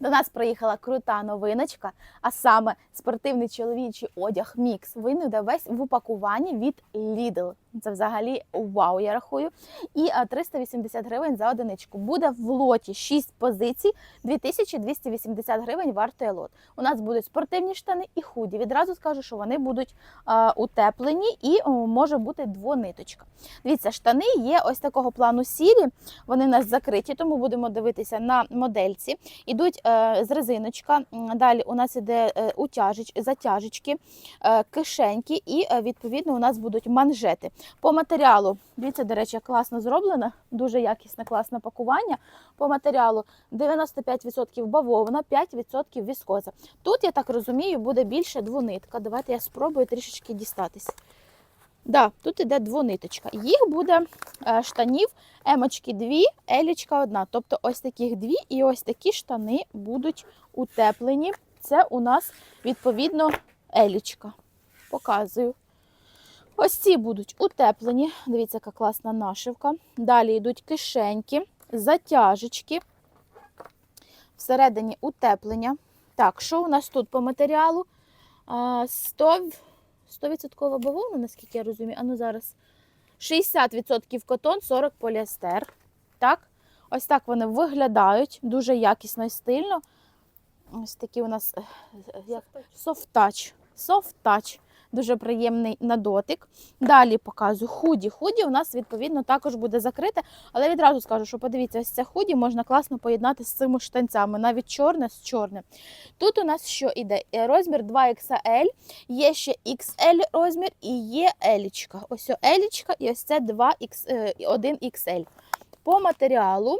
До нас приїхала крута новиночка, а саме спортивний чоловічий одяг Мікс. Він весь в упакуванні від Lidl. Це взагалі вау, я рахую. І 380 гривень за одиничку. Буде в лоті 6 позицій, 2280 гривень вартує лот. У нас будуть спортивні штани і худі. Відразу скажу, що вони будуть а, утеплені і о, може бути двониточка. Дивіться, штани є ось такого плану сірі. Вони у нас закриті, тому будемо дивитися на модельці. Ідуть е, з резиночка. Далі у нас іде е, утяжеч, затяжечки, е, кишеньки, і е, відповідно у нас будуть манжети. По матеріалу, дивіться, до речі, класно зроблено, дуже якісне, класне пакування. По матеріалу 95% бавовна, 5% віскоза. Тут, я так розумію, буде більше двонитка. Давайте я спробую трішечки дістатись. Да, тут іде двониточка. Їх буде е, штанів емочки дві, елічка одна. Тобто ось таких дві і ось такі штани будуть утеплені. Це у нас відповідно елічка. Показую. Ось ці будуть утеплені. Дивіться, яка класна нашивка. Далі йдуть кишеньки, затяжечки. Всередині утеплення. Так, що у нас тут по матеріалу? А, 100, 100% бавовна, наскільки я розумію. А ну зараз 60% котон, 40 поліестер. Так? Ось так вони виглядають дуже якісно і стильно. Ось такі у нас е, е, як софт-тач. Софт-тач. Дуже приємний на дотик. Далі показую худі. Худі у нас, відповідно, також буде закрите. Але відразу скажу, що подивіться, ось це худі можна класно поєднати з цими штанцями, навіть чорне з чорним. Тут у нас що іде? Е, Розмір 2XL, є ще XL розмір і є елічка. Ось елічка і ось це 2X, е, 1XL. По матеріалу.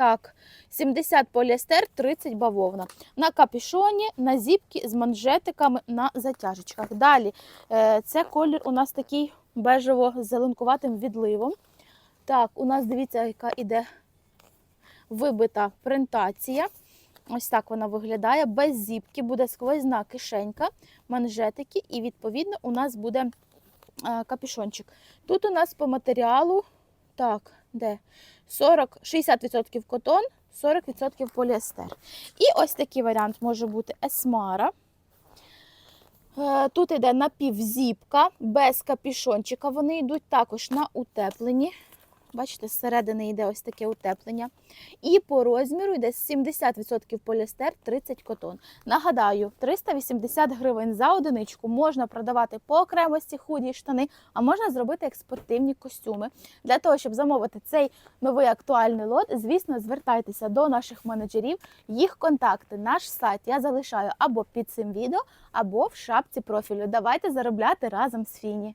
Так, 70 поліестер, 30 бавовна. На капюшоні, на зіпки з манжетиками на затяжечках. Далі е, це колір у нас такий бежево-зеленкуватим відливом. Так, у нас дивіться, яка іде вибита принтація. Ось так вона виглядає. Без зіпки буде сквозна кишенька, манжетики, і відповідно у нас буде е, капюшончик. Тут у нас по матеріалу, так, де? 40, 60% котон, 40% поліестер. І ось такий варіант може бути есмара. Е, Тут йде напівзіпка, без капішончика. Вони йдуть також на утеплені. Бачите, зсередини йде ось таке утеплення. І по розміру йде 70% поліестер, 30 котон. Нагадаю, 380 гривень за одиничку можна продавати по окремості худі штани, а можна зробити як спортивні костюми. Для того, щоб замовити цей новий актуальний лот, звісно, звертайтеся до наших менеджерів. Їх контакти, наш сайт я залишаю або під цим відео, або в шапці профілю. Давайте заробляти разом з Фіні.